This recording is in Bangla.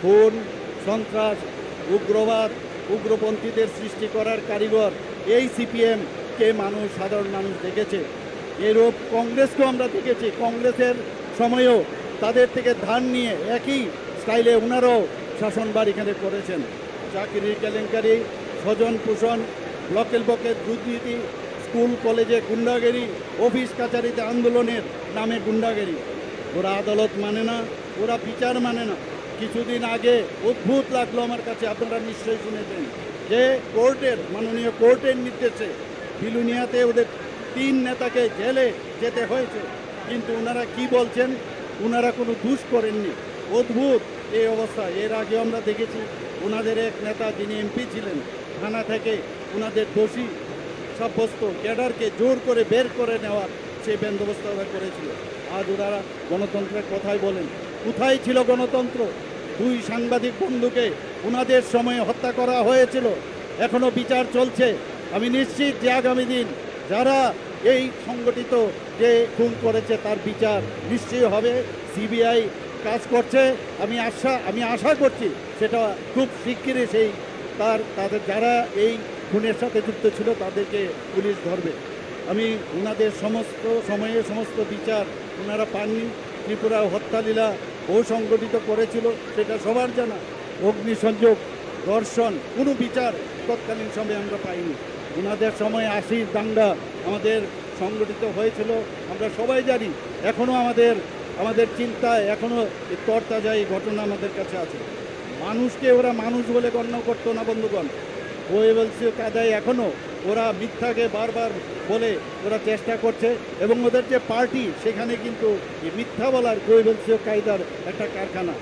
খুন, সন্ত্রাস, উগ্রবাদ, উগ্রপন্থীদের সৃষ্টি করার কারিগর এই সিপিএম কে মানুষ, সাধারণ মানুষ দেখেছে। এরূপ কংগ্রেসকেও আমরা দেখেছি। কংগ্রেসের সময়েও তাদের থেকে ধান নিয়ে একই স্টাইলে ওনারাও শাসনবার এখানে করেছেন। চাকরির কেলেঙ্কারি, স্বজন পোষণ ব্লকের বকের দুর্নীতি, স্কুল, কলেজে গুন্ডাগিরি, অফিস কাছারিতে আন্দোলনের নামে গুন্ডাগিরি। ওরা আদালত মানে না, ওরা বিচার মানে না। কিছুদিন আগে অদ্ভুত লাগল আমার কাছে, আপনারা নিশ্চয়ই শুনেছেন যে কোর্টের, মাননীয় কোর্টের নির্দেশে বিলুনিয়াতে ওদের তিন নেতাকে জেলে যেতে হয়েছে। কিন্তু ওনারা কি বলছেন? ওনারা কোনো দুষ করেননি। অদ্ভুত এই অবস্থা। এর আগে আমরা দেখেছি ওনাদের এক নেতা যিনি এমপি ছিলেন, থানা থেকে ওনাদের দোষী সাব্যস্ত ক্যাডারকে জোর করে বের করে নেওয়ার সেই বন্দোবস্ত ওরা করেছিল। আজ ওনারা গণতন্ত্রের কথাই বলেন। কোথায় ছিল গণতন্ত্র? দুই সাংবাদিক বন্ধুকে ওনাদের সময়ে হত্যা করা হয়েছিল। এখনও বিচার চলছে। আমি নিশ্চিত যে আগামী দিন যারা এই সংগঠিত যে খুন করেছে তার বিচার নিশ্চয়ই হবে। সিবিআই কাজ করছে। আমি আশা আমি আশা করছি সেটা খুব শিগগিরই সেই তার, তাদের যারা এই খুনের সাথে যুক্ত ছিল তাদেরকে পুলিশ ধরবে। আমি ওনাদের সমস্ত সময়ে সমস্ত বিচার ওনারা পাননি। ত্রিপুরা হত্যালীলা ও সংগঠিত করেছিল, সেটা সবার জানা। অগ্নিসংযোগ, দর্শন, কোনো বিচার তৎকালীন সময়ে আমরা পাইনি। ওনাদের সময় আশির দাঙ্গা আমাদের সংগঠিত হয়েছিল, আমরা সবাই জানি। এখনও আমাদের আমাদের চিন্তায় এখনও তরতাজা এই ঘটনা আমাদের কাছে আছে। মানুষকে ওরা মানুষ বলে গণ্য করতো না বন্ধুগণ। কোয়েবলসীয় কাদায় এখনও ওরা মিথ্যাকে বারবার বলে, ওরা চেষ্টা করছে এবং ওদের যে পার্টি, সেখানে কিন্তু মিথ্যা বলার কোয়েবলসীয় কায়দার একটা কারখানা।